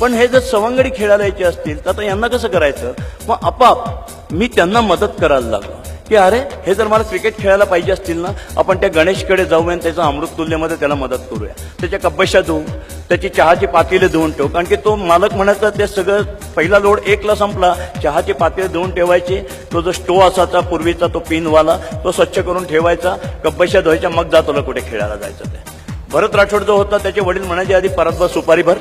पण हे जर सवंगडी खेळायला यायचे असतील तर आता यांना कसं करायचं? मग आपाप मी त्यांना मदत करायला लागलो. की अरे हे जर मला क्रिकेट खेळायला पाहिजे असतील ना आपण त्या गणेशकडे जाऊया आणि त्याचं अमृत तुल्यमध्ये त्याला मदत करूया. त्याच्या कब्बशा धुवून त्याची चहाची पातेले धुवून ठेवू. कारण की तो मालक म्हणायचा ते सगळं पहिला लोड एकला संपला चहाची पातेले धुवून ठेवायची. तो जो स्टो असायचा पूर्वीचा तो पिनवाला तो स्वच्छ करून ठेवायचा. कब्बशा धुवायच्या मग जा तुला कुठे खेळायला जायचं ते. भरत राठोड जो होता त्याचे वडील म्हणायचे आधी परत सुपारी भर.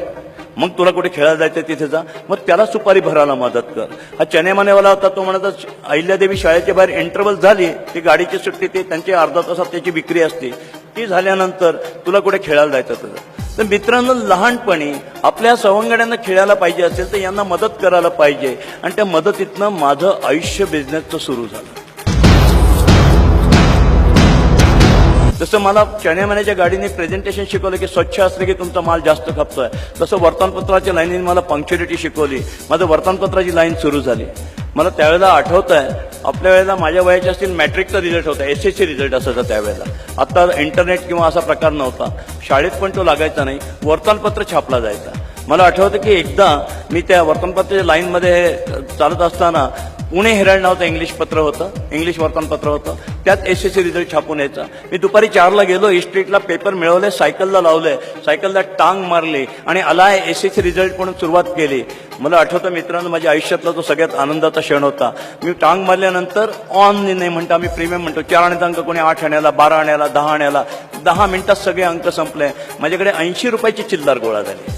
मग तुला कुठे खेळायला जायचं तिथे जा. मग त्याला सुपारी भरायला मदत कर. हा चनेमानेवाला होता तो म्हणत अहिल्यादेवी शाळेच्या बाहेर इंटरव्हल झाली ती गाडीची सुट्टी ते त्यांची अर्धा तासात त्याची विक्री असते. ती झाल्यानंतर तुला कुठे खेळायला जायचं तुझं तर मित्रांनो लहानपणी आपल्या सवंगड्यांना खेळायला पाहिजे असेल तर यांना मदत करायला पाहिजे. आणि त्या मदतीतनं माझं आयुष्य बिझनेसचं सुरू झालं. जसं मला चण्यामान्याच्या गाडीने प्रेझेंटेशन शिकवलं की स्वच्छ असलं की तुमचा माल जास्त खपतोय तसं वर्तमानपत्राच्या लाईनीने मला पंक्च्युरिटी शिकवली. माझं वर्तमानपत्राची लाईन सुरू झाली. मला त्यावेळेला आठवत आहे आपल्या वेळेला माझ्या वयाच्या असतील मॅट्रिकचा रिझल्ट होता एस एस सी रिझल्ट असायचा त्यावेळेला. आता इंटरनेट किंवा असा प्रकार नव्हता. शाळेत पण तो लागायचा नाही वर्तमानपत्र छापला जायचा. मला आठवतं की एकदा मी त्या वर्तमानपत्राच्या लाईनमध्ये चालत असताना पुणे हेराल्ड नावाचं इंग्लिश पत्र होतं. इंग्लिश वर्तमानपत्र होतं. त्यात एस एस सी रिझल्ट छापून यायचा. मी दुपारी चारला गेलो e इस्ट्रीटला पेपर मिळवले सायकलला लावले सायकलला टांग मारली आणि आला एस एस सी रिझल्ट म्हणून सुरुवात केली. मला आठवतं मित्रांनो माझ्या आयुष्यातला तो सगळ्यात आनंदाचा क्षण होता. मी टांग मारल्यानंतर ऑन नाही म्हणतो आम्ही प्रीमियम म्हणतो चार आण्याचा अंक कोणी आठ आण्याला बारा आण्याला दहा आण्याला दहा मिनिटात सगळे अंक संपले. माझ्याकडे ऐंशी रुपयाची चिल्लर गोळा झाली.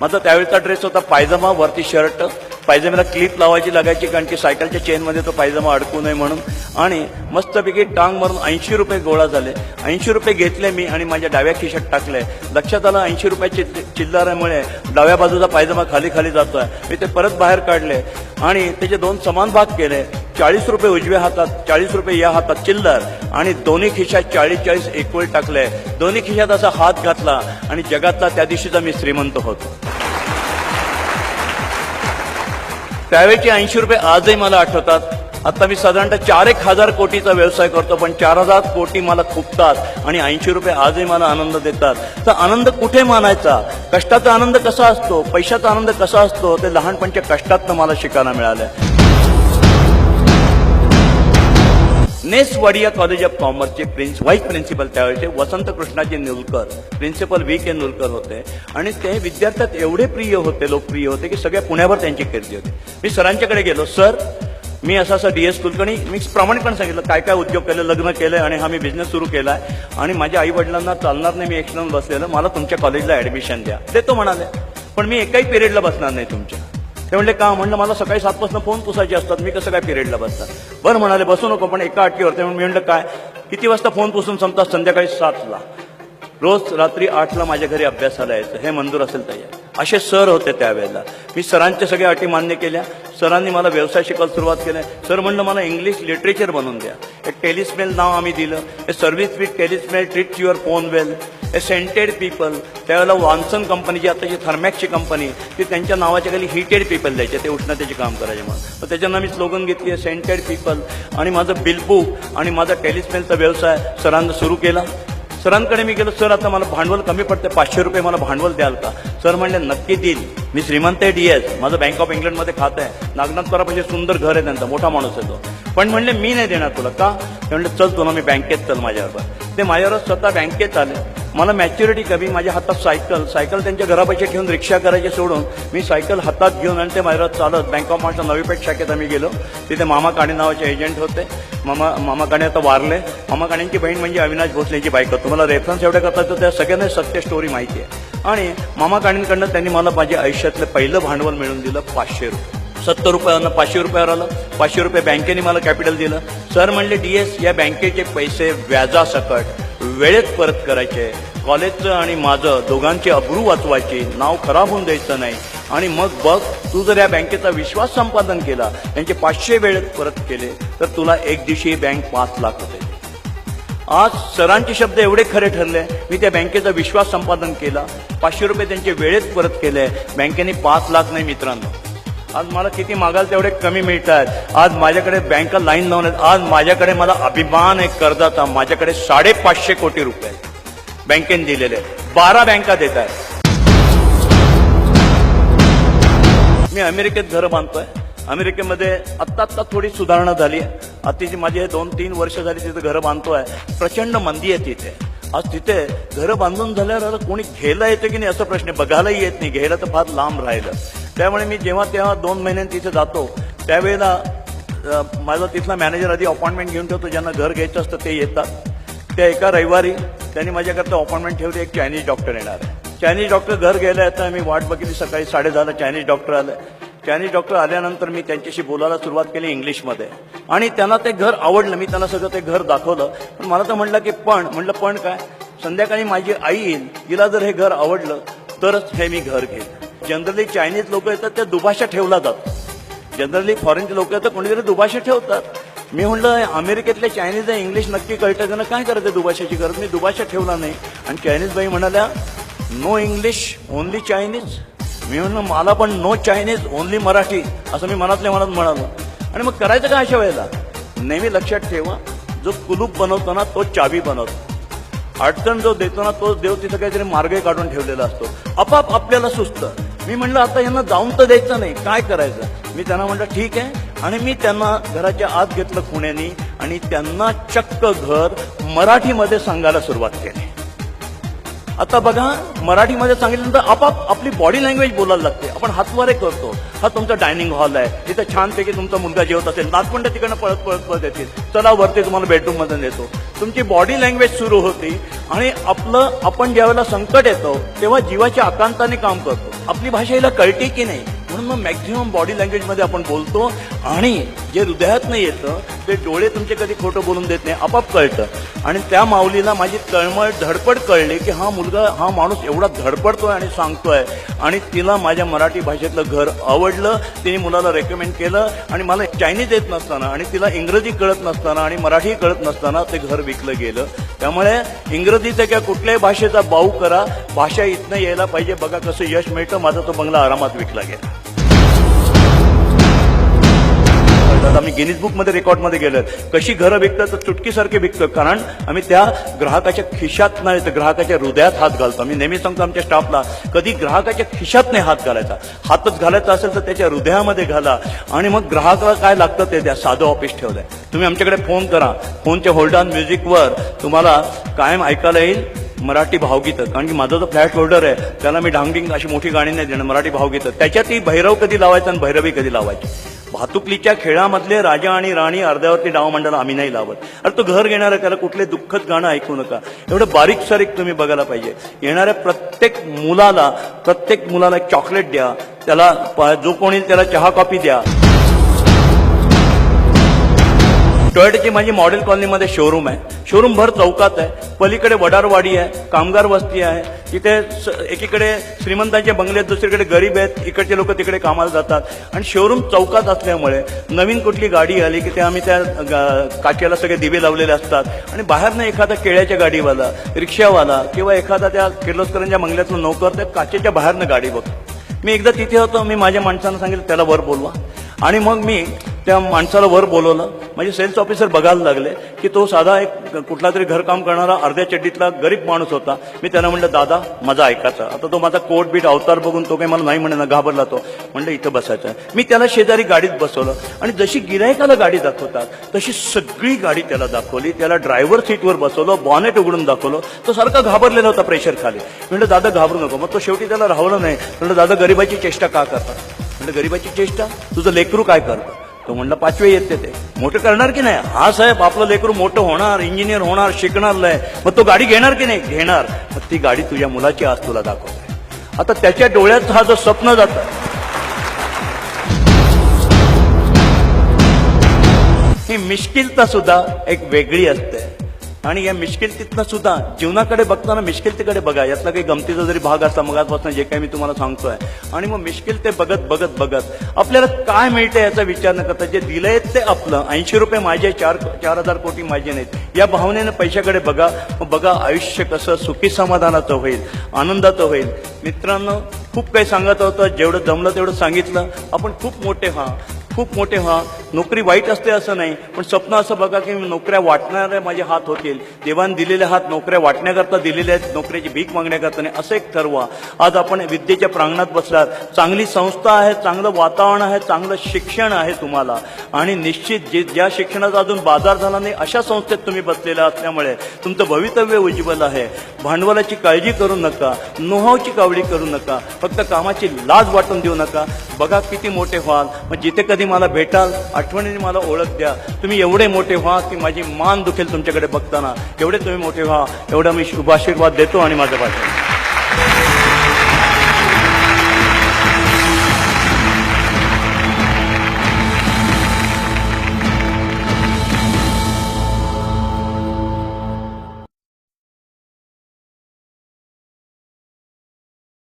माझा त्यावेळेचा ड्रेस होता पायजमा वरती शर्ट पायजमेला क्लिप लावायची लागायची कारण की सायकलच्या चेनमध्ये तो पायजमा अडकू नये म्हणून. आणि मस्तपैकी टांग मारून ऐंशी रुपये गोळा झाले. ऐंशी रुपये घेतले मी आणि माझ्या डाव्या खिशात टाकले. लक्षात आलं ऐंशी रुपयाची चिल्लाऱ्यामुळे डाव्या बाजूचा पायजमा खाली खाली जातोय. मी ते परत बाहेर काढले आणि त्याचे दोन समान भाग केले. चाळीस रुपये उजव्या हातात चाळीस रुपये या हातात चिल्लर आणि दोन्ही खिशात चाळीस चाळीस एकवेळ टाकले. दोन्ही खिशात असा हात घातला आणि जगातला त्या दिवशीचा मी श्रीमंत होतो. त्यावेळेचे ऐंशी रुपये आजही मला आठवतात. आता मी साधारणतः चार एक हजार कोटीचा व्यवसाय करतो पण चार हजार कोटी मला खुपतात आणि ऐंशी रुपये आजही मला आनंद देतात. तर आनंद कुठे मानायचा? कष्टाचा आनंद कसा असतो? पैशाचा आनंद कसा असतो? ते लहानपणच्या कष्टातनं मला शिकायला मिळालं. नेस वडिया कॉलेज ऑफ कॉमर्सचे prince vice principal त्यावेळेचे Vasant Krishnaji Nulkar principal V K Nulkar होते. आणि ते विद्यार्थ्यात एवढे प्रिय होते लोकप्रिय होते की सगळ्या पुण्यावर त्यांची कीर्ती होती. मी सरांच्याकडे गेलो. सर मी असं असं डी एस कुलकर्णी मी प्रामाणिकपणे सांगितलं काय काय उद्योग केले लग्न केलं आणि हा मी बिझनेस सुरू केला आहे आणि माझ्या आई वडिलांना चालणार नाही मी एक्सटर्नल बसलेलं मला तुमच्या कॉलेजला ऍडमिशन द्या. ते तो म्हणाले पण मी एकाही पिरियडला बसणार नाही तुमच्या. ते म्हणले का? म्हणलं मला सकाळी सातपासून फोन पुसायचे असतात. मी कसं काय पिरियडला बसतात बरं म्हणाले बसू नको पण एका अटीवर. ते म्हणलं काय? किती वाजता फोन पुसून संपतात? संध्याकाळी सातला. रोज रात्री आठला माझ्या घरी अभ्यासाला यायचं. हे मंजूर असेल तयार. असे सर होते त्यावेळेला. मी सरांच्या सगळ्या अटी मान्य केल्या. सरांनी मला व्यवसाय शिकायला सुरुवात केली. सर म्हणलं मला इंग्लिश लिटरेचर बनवून द्या. एक टेलिस्मेल नाव आम्ही दिलं. हे service with टेलिस्मेल treat your phone well a scented people त्यावेळेला वॉन्सन आता आताची थर्मॅक्सची कंपनी ती त्यांच्या नावाच्या खाली हिटेड पीपल द्यायचे ते उष्णतेचे काम करायचे मग त्याच्यानं मी स्लोगन घेतली आहे सेंटेड पीपल आणि माझं बिलबुक आणि माझा टेलिस्मेलचा व्यवसाय सरांना सुरू केला. सरांकडे मी गेलो सर आता मला भांडवल कमी पडते पाचशे रुपये मला भांडवल द्याल का? सर म्हणले नक्की देईल. मी श्रीमंत आहे डी एस माझं बँक ऑफ इंग्लंडमध्ये खातं आहे. नागनाथ म्हणजे सुंदर घर आहे त्यांचा मोठा माणूस आहे तो. पण म्हणले मी नाही देणार तुला. का? ते म्हणले चल तुला मी बँकेत चल माझ्याबरोबर ते माझ्यावर स्वतः बँकेत आले. मला मॅच्युरिटी कमी माझ्या हातात सायकल सायकल त्यांच्या घरापाशी ठेवून रिक्षा करायची सोडून मी सायकल हातात घेऊन आणि ते माझ्यावर चालत बँक ऑफ महाराष्ट्र नवीपेठ शाखेत आम्ही गेलो. तिथे मामा काणे नावाचे एजंट होते. मामा मामा काणे आता वारले. मामा काणेंची बहीण म्हणजे अविनाश भोसलेंची बायको. तुम्हाला रेफरन्स एवढं करता तर त्या सगळ्यांना सत्य स्टोरी माहिती आहे. आणि मामा काणींकडनं त्यांनी मला माझ्या आयुष्यातलं पहिलं भांडवल मिळवून दिलं पाचशे रुपये. सत्तर रुपयानं पाचशे रुपयावर आलं. पाचशे रुपये बँकेने मला कॅपिटल दिलं. सर म्हणले डी एस या बँकेचे पैसे व्याजासकट वेळेत परत करायचे. कॉलेजचं आणि माझं दोघांचे अब्रू वाचवायची. नाव खराब होऊन द्यायचं नाही. आणि मग बघ तू जर या बँकेचा विश्वास संपादन केला त्यांचे पाचशे वेळेत परत केले तर तुला एक दिवशी बँक पाच लाख होते. आज सरांचे शब्द एवढे खरे ठरले मी त्या बँकेचा विश्वास संपादन केला. पाचशे रुपये त्यांचे वेळेत परत केले. बँकेने पाच लाख नाही मित्रांनो. आज मला किती मागाल तेवढे कमी मिळत आहेत आज माझ्याकडे बँका लाईन लावून आहेत आज माझ्याकडे मला अभिमान आहे कर्जाचा. माझ्याकडे साडेपाचशे कोटी रुपये बँकेने दिलेले बारा बँका देत आहेत. मी अमेरिकेत घरं बांधतोय. अमेरिकेमध्ये आत्ता आत्ता थोडी सुधारणा झाली आहे. आता माझे दोन तीन वर्ष झाली तिथे घरं बांधतोय. प्रचंड मंदी आहे तिथे. आज तिथे घरं बांधून झाल्यावर आता कोणी घ्यायला येतं की नाही असा प्रश्न आहे. बघायलाही येत नाही. घ्यायला तर फार लांब राहिलं. त्यामुळे मी जेव्हा तेव्हा दोन महिन्यांनी तिथे जातो त्यावेळेला माझा तिथला मॅनेजर आधी अपॉइंटमेंट घेऊन ठेवतो. ज्यांना घर घ्यायचं असतं ते येतात. त्या एका रविवारी त्यांनी माझ्याकरता अपॉइंटमेंट ठेवली. एक चायनीज डॉक्टर येणार आहे. चायनीज डॉक्टर घर घ्यायला येतं. मी वाट बघितली. सकाळी साडेदहाला चायनीज डॉक्टर आलं. चायनीज डॉक्टर आल्यानंतर मी त्यांच्याशी बोलायला सुरुवात केली इंग्लिशमध्ये. आणि त्यांना ते घर आवडलं मी त्यांना सगळं ते घर दाखवलं. पण मला तर म्हटलं की पण म्हटलं पण काय? संध्याकाळी माझी आई येईल तिला जर हे घर आवडलं तरच हे मी घर घेईन जनरली चायनीज लोक येतात त्या दुभाषा ठेवला जातात. जनरली फॉरेनचे लोक तर कोणीतरी दुभाषा ठेवतात. मी म्हणलं अमेरिकेतले चायनीज आहे इंग्लिश नक्की कळतं त्यांना काय करायचं दुभाषाची गरज? मी दुभाषा ठेवला नाही. आणि चायनीज बाई म्हणाल्या नो इंग्लिश ओनली चायनीज मी म्हणलं मला पण नो चायनीज ओनली मराठी असं मी मनातल्या मनात म्हणालो. आणि मग करायचं काय अशा वेळेला? नेहमी लक्षात ठेवा जो कुलूप बनवतो ना तो चाबी बनवतो. अडचण जो देतो ना तो देव तिथं काहीतरी मार्ग काढून ठेवलेला असतो. आपाप आपल्याला सुचतं. मी म्हणलं आता यांना जाऊन तर द्यायचं नाही. काय करायचं? मी त्यांना म्हटलं ठीक आहे. आणि मी त्यांना घराच्या आत घेतलं पुण्यानी आणि त्यांना चक्क घर मराठीमध्ये सांगायला सुरुवात केली. आता बघा मराठीमध्ये सांगितल्यानंतर आपाप आपली बॉडी लँग्वेज बोलायला लागते. आपण हातवारे करतो. हा तुमचा डायनिंग हॉल आहे. तिथे छानपैकी तुमचा मुलगा जेवत असेल नातवंड तिकडनं पळत पळत पळत येतील. चला वरती तुम्हाला बेडरूममध्ये नेतो. तुमची बॉडी लँग्वेज सुरू होती आणि आपलं आपण ज्यावेळेला संकट येतो तेव्हा जीवाच्या आकांताने काम करतो. आपली भाषा हिला कळते की नाही? म्हणून मग मॅक्झिमम बॉडी लँग्वेजमध्ये आपण बोलतो आणि जे हृदयातनं येतं ते डोळे तुमचे कधी खोटं बोलून देत नाही आपाप कळतं. आणि त्या माऊलीला माझी तळमळ धडपड कळली की हा मुलगा हा माणूस एवढा धडपडतोय आणि सांगतोय. आणि तिला माझ्या मराठी भाषेतलं घर आवडलं तिने मुलाला रेकमेंड केलं आणि मला चायनीज येत नसताना आणि तिला इंग्रजी कळत नसताना आणि मराठी कळत नसताना ते घर विकलं गेलं. त्यामुळे इंग्रजीचा किंवा कुठल्याही भाषेचा बाऊ करा. भाषा इथनं यायला पाहिजे. बघा कसं यश मिळतं. माझा तो बंगला आरामात विकला गेला. विकतात आम्ही गिनीज बुकमध्ये गेलं गेलो कशी घरं विकतात तर चुटकीसारखे विकतो कारण आम्ही त्या ग्राहकाच्या खिशात नाही तर ग्राहकाच्या हृदयात हात घालतो. आम्ही नेहमी सांगतो आमच्या स्टाफला कधी ग्राहकाच्या खिशात नाही हात घालायचा. हातच घालायचा असेल तर त्याच्या हृदयामध्ये घाला. आणि मग ग्राहकाला काय लागतं ते द्या साधं ऑफिस ठेवलंय. तुम्ही आमच्याकडे फोन करा. फोनच्या होल्ड ऑन म्युझिकवर तुम्हाला कायम ऐकायला येईल मराठी भावगीतं. कारण की माझा जो फ्लॅट होल्डर आहे त्याला मी डांगिंग अशी मोठी गाणी नाही देणार मराठी भावगीतं. त्याच्यातही भैरव कधी लावायचं आणि भैरवी कधी लावायची? भातुकलीच्या खेळामधले राजा आणि राणी अर्ध्यावरती डाव मंडळ आम्ही नाही लावत. अरे तो घर घेणार आहे त्याला कुठले दुःखद गाणं ऐकू नका. एवढं बारीक सारीक तुम्ही बघायला पाहिजे. येणाऱ्या प्रत्येक मुलाला प्रत्येक मुलाला एक चॉकलेट द्या. त्याला जो कोणी त्याला चहा कॉफी द्या. टोयटाची माझी मॉडेल कॉलनीमध्ये शोरूम आहे. शोरूम भर चौकात आहे. पलीकडे वडारवाडी आहे कामगार वस्ती आहे. तिथे स- एकीकडे श्रीमंतांचे बंगले आहेत दुसरीकडे गरीब आहेत इकडचे लोक तिकडे कामाला जातात. आणि शोरूम चौकात असल्यामुळे नवीन कुठली गाडी आली की ते आम्ही त्या गा- काचेला सगळे दिवे लावलेले असतात. आणि बाहेरनं एखादा केळ्याच्या गाडीवाला रिक्षावाला किंवा एखादा त्या किर्लोस्करांच्या बंगल्यातला नोकर त्या काचेच्या बाहेरनं गाडी बघतो. मी एकदा तिथे होतो मी माझ्या माणसानं सांगितलं त्याला वर बोलवा. आणि मग मी त्या माणसाला वर बोलवलं. म्हणजे सेल्स ऑफिसर बघायला लागले की तो साधा एक कुठला तरी घरकाम करणारा अर्ध्या चड्डीतला गरीब माणूस होता. मी त्यांना म्हणलं दादा माझा ऐकायचा. आता तो माझा कोट बीट अवतार बघून तो काही मला नाही म्हणे ना घाबरला तो. म्हणलं इथं बसायचं मी त्याला शेजारी गाडीत बसवलं. आणि जशी गिरायकाला गाडी दाखवतात तशी सगळी गाडी त्याला दाखवली. त्याला ड्रायव्हर सीटवर बसवलं बॉनेट उघडून दाखवलं. तो सारखा घाबरलेला होता प्रेशर खाली. म्हणलं दादा घाबरू नको. मग तो शेवटी त्याला राहवलं नाही. म्हणलं दादा गरिबाची चेष्टा का करतात म्हणलं गरिबाची चेष्टा? तुझं लेकरू काय करतं? तो म्हणलं पाचवे येते ते. मोठं करणार की नाही? हा साहेब आपलं लेकरू मोठं होणार इंजिनियर होणार शिकणार लय. मग तो गाडी घेणार की नाही? घेणार. मग ती गाडी तुझ्या मुलाची आज तुला दाखवते. आता त्याच्या डोळ्यात हा जो स्वप्न जातं. ही मिश्किलता सुद्धा एक वेगळी असते. आणि या मिश्किलतीतनं सुद्धा जीवनाकडे बघताना मिश्किलतीकडे बघा. यातला काही गमतीचा जरी भाग असला मगापासून जे काही मी तुम्हाला सांगतोय. आणि मग मिश्किलते बघत बघत बघत. आपल्याला काय मिळतंय याचा विचार न करता जे दिलंय ते आपलं. ऐंशी रुपये माझे चार चार हजार कोटी माझे नाहीत. या भावनेनं पैशाकडे बघा. मग बघा आयुष्य कसं सुखी समाधानाचं होईल आनंदाचं होईल. मित्रांनो खूप काही सांगत होतं. जेवढं जमलं तेवढं सांगितलं. आपण खूप मोठे व्हा. खूप मोठे व्हा. नोकरी वाईट असते असं नाही पण स्वप्न असं बघा की नोकऱ्या वाटणाऱ्या माझे हात होतील. देवान दिलेले हात नोकऱ्या वाटण्याकरता दिलेले आहेत नोकऱ्याची भीक मागण्याकरता नाही असं एक ठरवा. आज आपण विद्येच्या प्रांगणात बसलात. चांगली संस्था आहे चांगलं वातावरण आहे चांगलं शिक्षण आहे तुम्हाला. आणि निश्चित जे ज्या शिक्षणाचा अजून बाजार झाला नाही अशा संस्थेत तुम्ही बसलेला असल्यामुळे तुमचं भवितव्य उज्ज्वल आहे. भांडवलाची काळजी करू नका नोहावची कावडी करू नका फक्त कामाची लाज वाटून देऊ नका. बघा किती मोठे व्हाल. मग जिथे कधी मला भेटाल आठवणीने मला ओळख द्या. तुम्ही एवढे मोठे व्हा की माझी मान दुखेल तुमच्याकडे बघताना. एवढे तुम्ही मोठे व्हा. एवढा मी शुभाशीर्वाद देतो आणि माझं भाषण